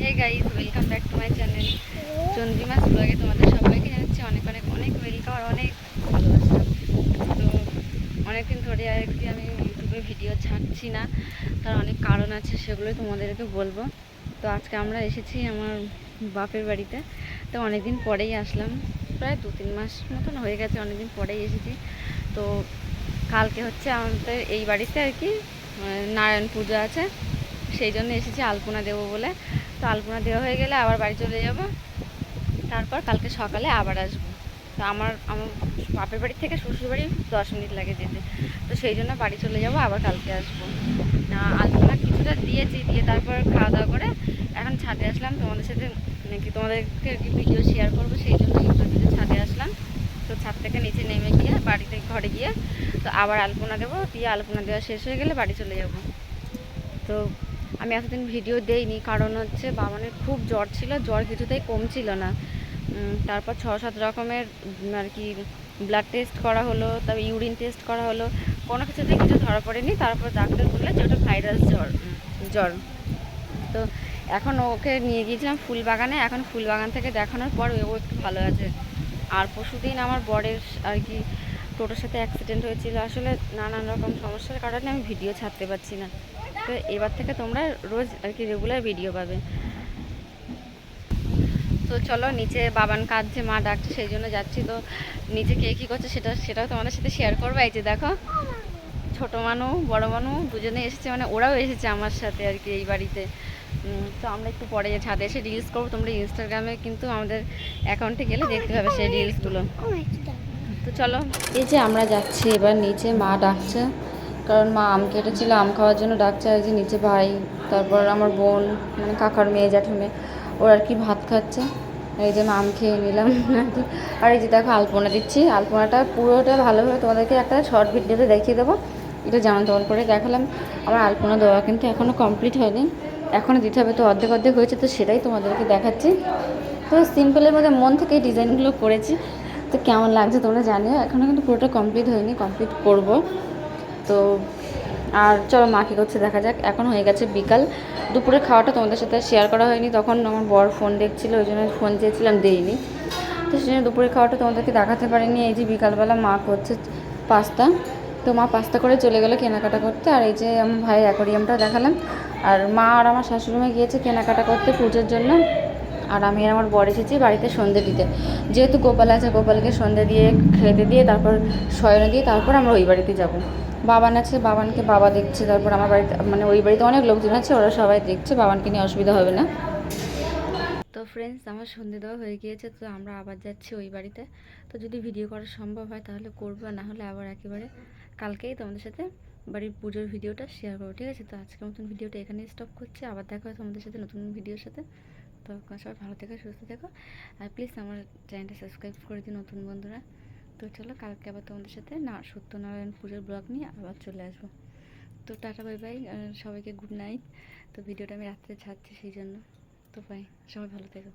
Hey guys welcome back to my channel Chandrima's ব্লগে তোমাদের সবাইকে জানাচ্ছি অনেক অনেক অনেক ওয়েলকাম আর অনেক ভালোবাসা। তো অনেকদিন ধরে আর কি আমি ইউটিউবে ভিডিও ছাড়ছি না। তার অনেক কারণ আছে, সেগুলোই তোমাদেরকে বলব। তো আজকে আমরা এসেছি আমার বাপের বাড়িতে। তো অনেকদিন পরেই আসলাম। প্রায় দু তিন মাস মতন হয়ে গেছে, অনেকদিন পরেই এসেছি। তো কালকে হচ্ছে আমাদের এই বাড়িতে আর কি নারায়ণ পুজো আছে। সেই জন্য এসেছি আলপনা দেবো বলে। তো আলপনা দেওয়া হয়ে গেলে আবার বাড়ি চলে যাব। তারপর কালকে সকালে আবার আসব। তো আমার আমার বাপের বাড়ি থেকে শ্বশুর বাড়ি দশ মিনিট লাগে যেতে। তো সেই জন্য বাড়ি চলে যাব, আবার কালকে আসব। না, আলপনা কিছুটা দিয়েছি, দিয়ে তারপর খাওয়া দাওয়া করে এখন ছাদে আসলাম। তোমাদের সাথে নাকি তোমাদেরকে কি ভিডিও শেয়ার করব, সেই জন্য ইউটিউবে ছাদে আসলাম। তো ছাদ থেকে নিচে নেমে গিয়ে বাড়িতে, ঘরে গিয়ে তো আবার আলপনা দেবো। দিয়ে আলপনা দেওয়া শেষ হয়ে গেলে বাড়ি চলে যাব। তো আমি এতদিন ভিডিও দেইনি, কারণ হচ্ছে বাবানের খুব জ্বর ছিল, জ্বর কিছুতেই কমছিল না। তারপর ছ সাত রকমের আর কি ব্লাড টেস্ট করা হলো, তারপর ইউরিন টেস্ট করা হলো, কোনো কিছুতেই কিছু ধরা পড়েনি, তারপর ডাক্তার বললে যে ওটা ভাইরাস জ্বর জ্বর। তো এখন ওকে নিয়ে গিয়েছিলাম ফুল বাগানে এখন ফুল বাগান থেকে দেখানোর পর ও একটু ভালো আছে। আর পরশুদিন আমার বরের আর কি, টোটোর সাথে অ্যাক্সিডেন্ট হয়েছিল, আসলে নানান রকম সমস্যার কারণে আমি ভিডিও ছাড়তে পারছি না। তো এবার থেকে তোমরা রোজ আর কি রেগুলার ভিডিও পাবে। তো চলো নিচে বাবান কাঁদছে, মা ডাকছে, সেই জন্য যাচ্ছি। তো নিচে কে কী করছে সেটা, সেটাও তোমাদের সাথে শেয়ার করব। এই যে দেখো, ছোট মানু, বড় মানু দুজনে এসেছে মানে ওরাও এসেছে আমার সাথে আর কি এই বাড়িতে। তো আমরা একটু পরে ছাদে এসে রিলস করব। তোমরা ইনস্টাগ্রামে কিন্তু আমাদের অ্যাকাউন্টে গেলে দেখতে পাবে সেই রিলসগুলো তো চলো, এই যে আমরা যাচ্ছি, এবার নিচে মা ডাকছে। কারণ মা আম কেটেছিল আম খাওয়ার জন্য ডাকছে আর যে নিচে ভাই, তারপর আমার বোন মানে কাকার মেয়ে জ্যাঠু মেয়ে, ওরা আর কি ভাত খাচ্ছে। এই যে আমি খেয়ে নিলাম আর কি আর এই যে দেখো আলপনা দিচ্ছি, আলপনাটা পুরোটা ভালোভাবে তোমাদেরকে একটা শর্ট ভিডিওতে দেখিয়ে দেবো। এটা যেমন তেমন করে দেখালাম। আমার আলপনা দেওয়া কিন্তু এখনও কমপ্লিট হয়নি। এখনও দিতে হবে তো অর্ধেক অর্ধেক হয়েছে তো সেটাই তোমাদেরকে দেখাচ্ছি। তো সিম্পলের মধ্যে মন থেকে এই ডিজাইনগুলো করেছি। তো কেমন লাগছে তোমরা জানিও। এখনও কিন্তু পুরোটা কমপ্লিট হয়নি কমপ্লিট করব। তো, আর চলো মা কী করছে দেখা যাক। এখন হয়ে গেছে বিকাল। দুপুরে খাওয়াটা তোমাদের সাথে শেয়ার করা হয়নি। তখন আমার বর ফোন দেখছিল, ওই জন্য ফোন চেয়েছিলাম, দেইনি। তো সেই জন্য দুপুরে খাওয়াটা তোমাদেরকে দেখাতে পারিনি। এই যে বিকালবেলা মা করছে পাস্তা। তো মা পাস্তা করে চলে গেলো কেনাকাটা করতে। আর এই যে আমার ভাইয়ের অ্যাকোরিয়ামটা দেখালাম। আর মা আর আমার শাশুড়িমা গিয়েছে কেনাকাটা করতে পুজোর জন্য। আর আমি আমার বর এসেছি বাড়িতে সন্ধে দিতে। যেহেতু গোপাল আছে, গোপালকে সন্ধে দিয়ে খেতে দিয়ে তারপর শয়নে দিয়ে তারপর আমরা ওই বাড়িতে যাব। বাবান আছে, বাবানকে বাবা দেখছে, তারপর আমার বাড়িতে মানে ওই বাড়িতে অনেক লোকজন আছে, ওরা সবাই দেখছে, বাবানকে নিয়ে অসুবিধা হবে না। তো ফ্রেন্ডস আমার সন্ধে দেওয়া হয়ে গিয়েছে, তো আমরা আবার যাচ্ছি ওই বাড়িতে। তো যদি ভিডিও করা সম্ভব হয় তাহলে করব না হলে আবার একেবারে কালকেই তোমাদের সাথে বাড়ির পুজোর ভিডিওটা শেয়ার করব, ঠিক আছে? তো আজকের মতন ভিডিওটা এখানেই স্টপ করছি, আবার দেখা হয় তোমাদের সাথে নতুন ভিডিওর সাথে। তো সবাই ভালো থেকো, সুস্থ থেকো। আর প্লিজ আমার চ্যানেলটা সাবস্ক্রাইব করে দিন নতুন বন্ধুরা। তো চলো কালকে আবার তোমাদের সাথে না, সত্যনারায়ণ পুজোর ব্লগ নিয়ে আবার চলে আসব। তো টাটা বাই বাই সবাইকে গুড নাইট তো ভিডিওটা আমি রাত্রে ছাড়ছি সেই জন্য। তো বাই সবাই ভালো থেকো।